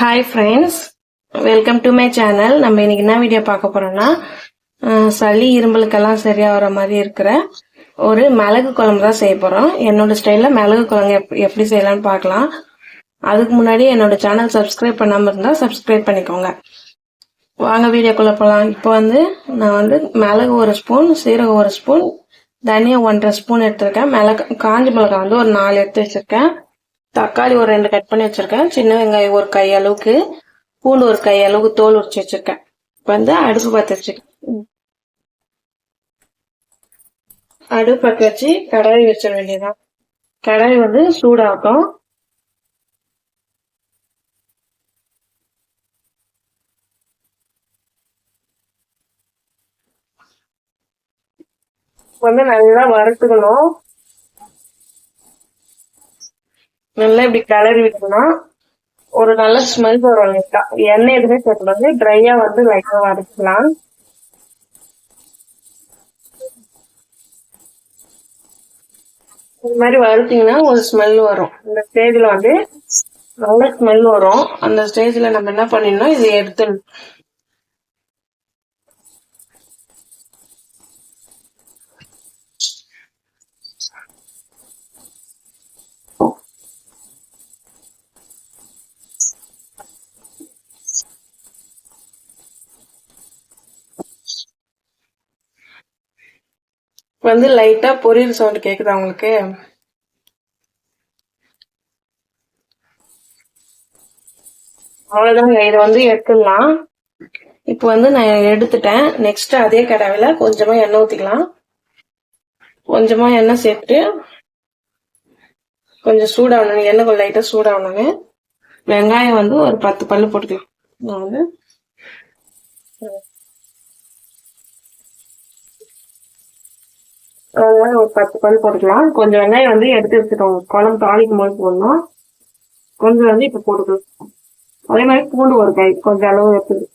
Hi friends welcome to my channel நம்ம இன்னைக்கு என்ன வீடியோ பார்க்க போறோம்னா சளி இரும்பலுக்கெல்லாம் சரியா வர மாதிரி இருக்கிற ஒரு மிளகு குழம்பு தான் செய்ய போறோம். என்னோட ஸ்டைலில் மிளகு குழம்பு எப்படி செய்யலாம்னு பார்க்கலாம். அதுக்கு முன்னாடி என்னோட சேனல் சப்ஸ்கிரைப் பண்ணாமல் இருந்தால் சப்ஸ்கிரைப் பண்ணிக்கோங்க. வாங்க வீடியோக்குள்ள போகலாம் இப்போ வந்து நான் வந்து மிளகு ஒரு ஸ்பூன் சீரகம் ஒரு ஸ்பூன் தனியா ஒன்றரை ஸ்பூன் எடுத்திருக்கேன். மிளகு காஞ்ச மிளகாய் வந்து ஒரு நாலு எடுத்து வச்சிருக்கேன். தக்காளி ஒரு ரெண்டு கட் பண்ணி வச்சிருக்கேன். சின்ன வெங்காயம் ஒரு கை அளவுக்கு பூண்டு ஒரு கை அளவுக்கு தோல் உரிச்சு வச்சிருக்கேன். இப்போ வந்து அடுப்பு பற்ற வச்சிருக்கேன். அடுப்பு பற்ற வச்சு கடாய் வச்சிட வேண்டியதுதான். கடாய் வந்து சூடாகும் வந்து நல்லா வறுத்துக்கணும். நல்லா இப்படி கிளறி விட்டோம்னா ஒரு நல்ல ஸ்மெல் வரும் லைட்டா எண்ணெய் எதுவுமே சேர்க்கக்கூடாது ட்ரையா வந்து லைட்டா வரைக்கலாம் இந்த மாதிரி வறுத்தீங்கன்னா ஒரு ஸ்மெல் வரும். இந்த ஸ்டேஜ்ல வந்து நல்ல ஸ்மெல் வரும். அந்த ஸ்டேஜ்ல நம்ம என்ன பண்ணிடணும் இதை எடுத்து வந்து லைட்டா பொரியல் சவுண்ட் கேக்குதா உங்களுக்கு? அவ்வளவுதாங்க இதை வந்து எடுத்துடலாம். இப்போ வந்து நான் எடுத்துட்டேன். நெக்ஸ்ட் அதே கடாவில கொஞ்சமா எண்ணெய் ஊத்திக்கலாம். கொஞ்சமா எண்ணெய் சேர்த்துட்டு கொஞ்சம் சூடாகணுங்க எண்ணெய் கொஞ்சம் லைட்டா சூடாகணுங்க. வெங்காயம் வந்து ஒரு பத்து பல்லு போட்டுக்கலாம். நான் வந்து அதனால ஒரு பத்து பல் போட்டுக்கலாம். கொஞ்சம் வெங்காயம் வந்து எடுத்து வச்சுக்கோங்க. குழம்பு தாளிக்கும் போது போடணும். கொஞ்சம் வந்து இப்போ போட்டுக்கலாம் அதே மாதிரி பூண்டு ஒரு கை கொஞ்சம் அளவு எடுத்து.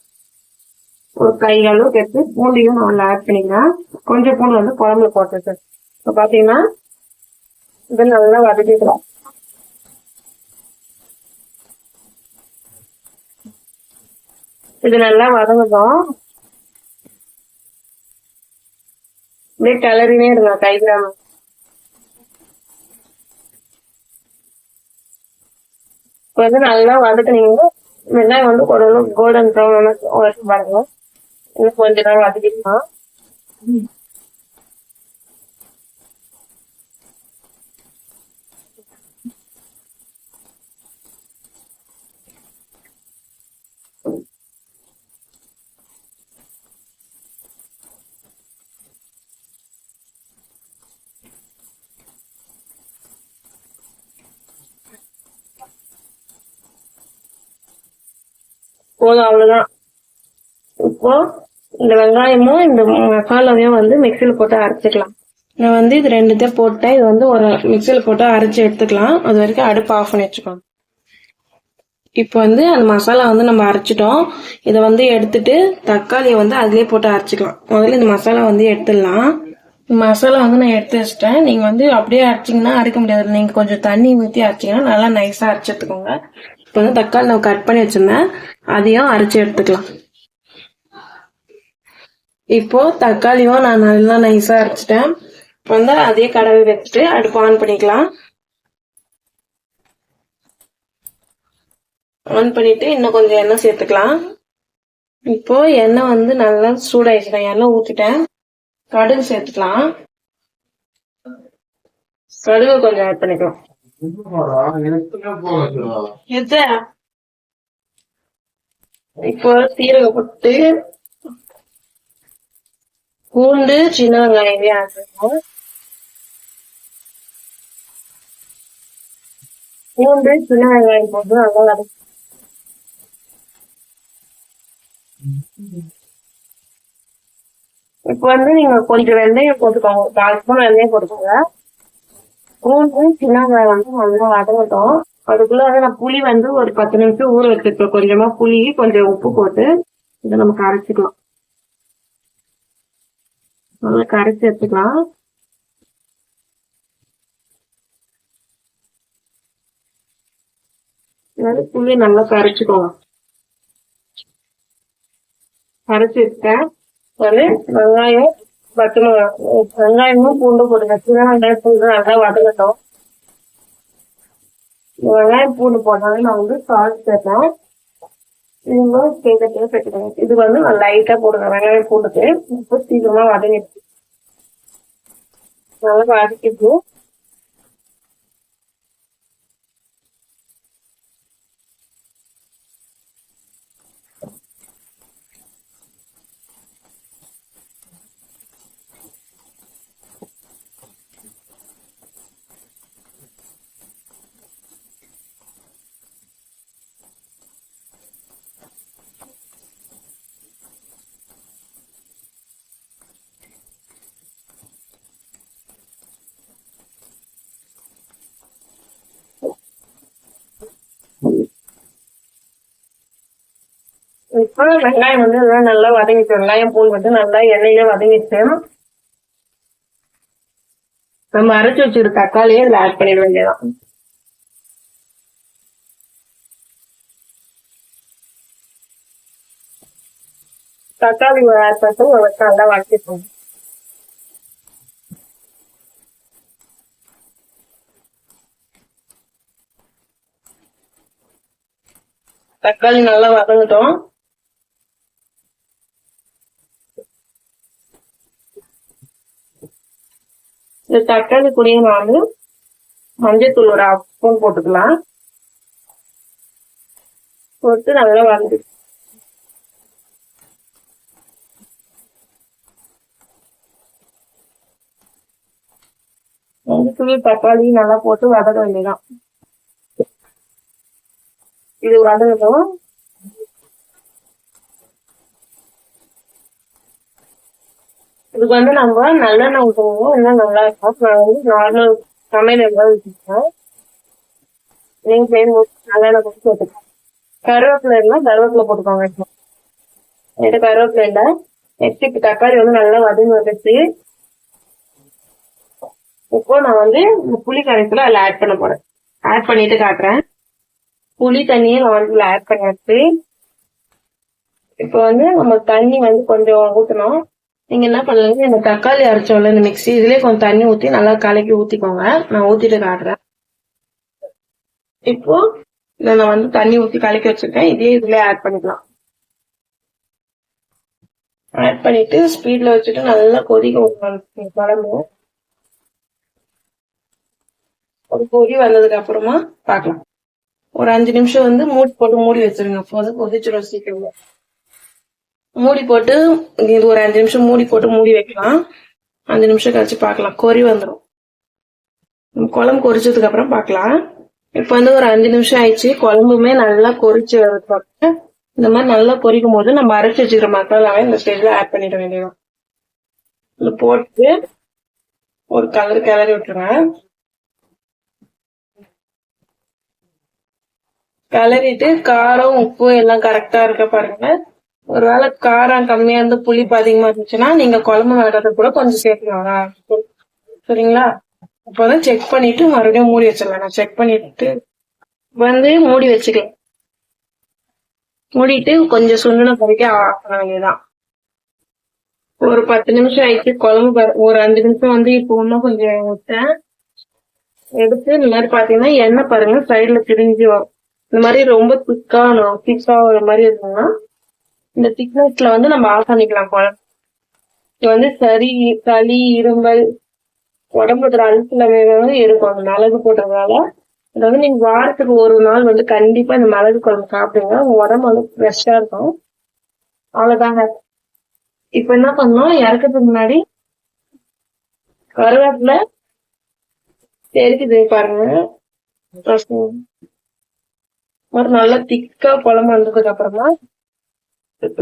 ஒரு கை அளவுக்கு எடுத்து பூண்டையும் நல்லா ஆட் பண்ணிக்கலாம் கொஞ்சம் பூண்டு வந்து குழம்புல போட்டுருக்கு இப்போ பார்த்தீங்கன்னா இது நல்லா வதக்கிக்கலாம். இது நல்லா வதங்கட்டும். அப்படியே கிளறினே இருங்க கைவிடாம இப்போ வந்து நல்லா வதக்குனீங்க வெங்காயம் வந்து ஒரு கோல்டன் ப்ரௌன் வரைக்கும் பாருங்க. இன்னும் கொஞ்ச நேரம் வதக்கிக்கலாம். போதும் அவ்வளவுதான். இப்போ இந்த வெங்காயமும் இந்த மசாலாவையும் வந்து மிக்சியில் போட்டு அரைச்சிக்கலாம். நான் வந்து இது ரெண்டுத்தையும் போட்டேன். இது வந்து ஒரு மிக்சியில் போட்டு அரைச்சு எடுத்துக்கலாம். அது வரைக்கும் அடுப்பு ஆஃப் பண்ணி வச்சுக்கோங்க. இப்போ வந்து அந்த மசாலா வந்து நம்ம அரைச்சிட்டோம். இதை வந்து எடுத்துட்டு தக்காளியை வந்து அதுலேயே போட்டு அரைச்சிக்கலாம். முதல்ல இந்த மசாலா வந்து எடுத்துடலாம். மசாலா வந்து நான் எடுத்து வச்சிட்டேன். நீங்க வந்து அப்படியே அரைச்சிங்கன்னா அரைக்க முடியாது. நீங்க கொஞ்சம் தண்ணி ஊற்றி அரைச்சிங்கன்னா நல்லா நைஸாக அரைச்சி எடுத்துக்கோங்க. இப்போ வந்து தக்காளி நான் கட் பண்ணி வச்சிருந்தேன் அதையும் அரைச்சி எடுத்துக்கலாம். இப்போ தக்காளியும் நான் நல்லா நைஸாக அரைச்சிட்டேன். வந்து அதே கடவை வச்சுட்டு அடுப்பு ஆன் பண்ணிக்கலாம். ஆன் பண்ணிட்டு இன்னும் கொஞ்சம் எண்ணெய் சேர்த்துக்கலாம். இப்போ எண்ணெய் வந்து நல்லா சூடாயிடுச்சு. நான் எண்ணெய் ஊற்றிட்டேன் கடுகு சேர்த்துக்கலாம். கடுகு கொஞ்சம் ஆட் பண்ணிக்கலாம். இப்போ சீரக போட்டு பூண்டு சின்ன வெங்காயம் பூண்டு சின்ன வெங்காயம் போட்டு நல்லா வதக்கி இப்போ வந்து நீங்க கொஞ்சம் வெந்தயம் போட்டுக்கோங்க. கால் ஸ்பூன் வெந்தயம் போட்டுக்கோங்க. பூண்டு சின்ன வந்து நல்லா வதங்கட்டும். அதுக்குள்ள வந்து நான் புளி வந்து ஒரு பத்து நிமிஷம் ஊற வச்சிருக்கேன் கொஞ்சமா புளி கொஞ்சம் உப்பு போட்டு இதை நம்ம கரைச்சிக்கலாம். நல்லா கரைச்சி எடுத்துக்கலாம். அதாவது புளி நல்லா கரைச்சிக்கோங்க. கரைச்சி வச்சுட்டேன் ஒரு வெங்காயம் பத்து வெங்காயமும் பூண்டு போட்டுங்க சின்ன வெங்காயம் பூண்டு நல்லா வதங்கட்டும். வெங்காயம் பூண்டு போட்டாலும் நான் வந்து சால்ட் சேர்த்தேன் இதுங்க கேட்கறதுக்கு சேர்த்துக்கோங்க. இது வந்து நான் லைட்டா போடுங்க வெங்காயம் பூண்டுக்கு. இப்போ சீக்கிரமா வதங்கிடுச்சு. நல்லா வதக்கிட்டு இப்போ வெங்காயம் வந்து நல்லா வதங்கிச்சு வெங்காயம் போய் வந்து நல்லா எண்ணெயில வதங்கிச்சு நம்ம அரைச்சு வச்சிருக்க தக்காளியை இதுல ஆட் பண்ணிட வேண்டியதான் தக்காளி ஆட் பண்ணிட்டு ஒரு நல்லா வதக்கிப்போம். தக்காளி நல்லா வதங்கிட்டோம். தக்காளி கூடயே நான் வந்து மஞ்சத்தூள் ஒரு ஸ்பூன் போட்டுக்கலாம். போட்டு நல்லா வதங்கி மஞ்சத்தூள் தக்காளி நல்லா போட்டு வதக்க வேண்டியதான் இது வதங்கட்டும் இதுக்கு வந்து நம்ம நல்லெண்ணெய் ஊற்றுவோம் இன்னும் நல்லா இருக்கும் நான் வந்து நார்மல் சமையல் எல்லாம் ஊற்றிருக்கேன் நீங்கள் செய்யும்போது நல்லெண்ணெய் போட்டு போட்டுக்கோங்க கருவேப்பிலை இருந்தால் கருவேப்பிலை போட்டுக்கோங்க இப்போ. கருவேப்பிலையில் கருவேப்பிலை நெக்ஸ்ட் இப்போ தக்காளி வந்து நல்லா வதங்கி வந்துச்சு இப்போ நான் வந்து இந்த புளி கரைசல அதில் ஆட் பண்ண போறேன். ஆட் பண்ணிட்டு காட்டுறேன். புளி தண்ணியை நான் வந்து ஆட் பண்ணியாச்சு. இப்போ வந்து நம்ம தண்ணி வந்து கொஞ்சம் ஊற்றணும் நீங்க என்ன பண்ணலாம் இந்த தக்காளி அரைச்சோம்ல இந்த மிக்ஸி இதுலயே கொஞ்சம் தண்ணி ஊத்தி நல்லா கலக்கி ஊத்திக்கோங்க. நான் ஊத்திட்டு காட்டுறேன். இப்போ நான் வந்து தண்ணி ஊத்தி கலக்கி வச்சிருக்கேன். இதே இதுல ஆட் பண்ணிக்கலாம். ஆட் பண்ணிட்டு ஸ்பீட்ல வச்சுட்டு நல்லா கொதிக்க குழம்பு ஒரு கொதி வந்ததுக்கு அப்புறமா பார்க்கலாம். ஒரு அஞ்சு நிமிஷம் வந்து மூடி போட்டு மூடி வச்சிருங்க. அப்போ வந்து கொதிச்சிடும் சீக்கிரமா. மூடி போட்டு இது ஒரு அஞ்சு நிமிஷம் மூடி போட்டு மூடி வைக்கலாம். அஞ்சு நிமிஷம் கழிச்சு பார்க்கலாம். கொறி வந்துடும் குழம்பு கொறிச்சதுக்கு அப்புறம் பார்க்கலாம். இப்போ வந்து ஒரு அஞ்சு நிமிஷம் ஆயிடுச்சு. குழம்புமே நல்லா கொறிச்சு பார்க்க இந்த மாதிரி நல்லா கொறிக்கும் போது நம்ம அரைச்சி வச்சுக்கிற மசாலாவை இந்த ஸ்டேஜில் ஆட் பண்ணிட வேண்டியதான் இதில் போட்டு ஒரு கலர் கிளறி விட்டுருங்க. கிளறிட்டு காரம் உப்பு எல்லாம் கரெக்டாக இருக்க பாருங்க. ஒருவேளை காரம் கம்மியா இருந்து புளிப்பு அதிகமா இருந்துச்சுன்னா நீங்க குழம்பு விடுறது கூட கொஞ்சம் சேர்த்துக்கலாம் சரிங்களா? அப்பதான் செக் பண்ணிட்டு மறுபடியும் மூடி வச்சிடலாம். நான் செக் பண்ணிட்டு வந்து மூடி வச்சுக்கலாம். மூடிட்டு கொஞ்சம் சுண்டன கறிக்க ஆஃப் பண்ண வேண்டியதான் ஒரு பத்து நிமிஷம் ஆயிடுச்சு. குழம்பு ஒரு அஞ்சு நிமிஷம் வந்து இப்போ இன்னும் கொஞ்சம் விட்டேன் எடுத்து இந்த மாதிரி பாத்தீங்கன்னா எண்ணெய் பாருங்க சைடுல பிரிஞ்சு வரும். இந்த மாதிரி ரொம்ப திக்கா திக்கா ஒரு மாதிரி இருக்குன்னா இந்த திக்னஸ்ல வந்து நம்ம ஆஃப் பண்ணிக்கலாம் குழம்பு இது வந்து சரி சளி இருமல் உடம்புல அழுத்துல வந்து இருக்கும் அந்த மிளகு போட்டதுனால. இதை வந்து நீங்க வாரத்துக்கு ஒரு நாள் வந்து கண்டிப்பா இந்த மிளகு குழம்பு சாப்பிடுங்க. உங்க உடம்பு வந்து ஃப்ரெஷ்ஷா இருக்கும். அவ்வளவுதாங்க. இப்ப என்ன பண்ணோம் இறக்கிறதுக்கு முன்னாடி கருவேப்பில தெரிக்குது பாருங்க. ஒரு நல்ல திக்கா குழம்பு வந்ததுக்கு அப்புறமா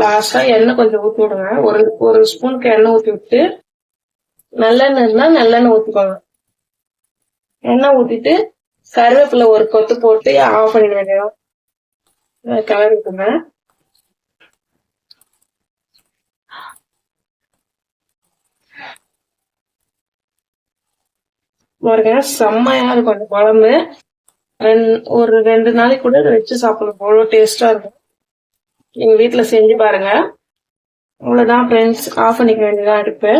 லாஸ்டா எண்ணெய் கொஞ்சம் ஊத்தி விடுங்க. ஒரு ஒரு ஸ்பூனுக்கு எண்ணெய் ஊத்தி விட்டு நல்லெண்ணெய் இருந்தா நல்லெண்ணெய் ஊத்திக்கோங்க. எண்ணெய் ஊத்திட்டு கருவேப்பிலை ஒரு கொத்து போட்டு ஆஃப் பண்ணிட வேண்டியதும் கலர் விட்டுங்க பாருங்க செம்மையா இருக்கும் அந்த குழம்பு. ரெண்டு ஒரு ரெண்டு நாளைக்கு கூட வச்சு சாப்பிடலாம். அவ்வளோ டேஸ்டா இருக்கும். எங்கள் வீட்டில் செஞ்சு பாருங்க. அவ்வளோதான் ஃப்ரெண்ட்ஸ் ஆஃப் பண்ணிக்க வேண்டியதாக அடுப்பு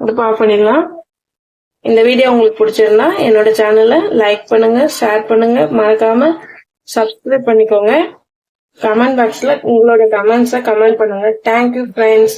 அடுப்பு ஆஃப் பண்ணிடலாம். இந்த வீடியோ உங்களுக்கு பிடிச்சிருந்தா என்னோட சேனலை லைக் பண்ணுங்க ஷேர் பண்ணுங்க. மறக்காம சப்ஸ்கிரைப் பண்ணிக்கோங்க. கமெண்ட் பாக்ஸ்ல உங்களோட கமெண்ட்ஸை கமெண்ட் பண்ணுங்க. Thank you friends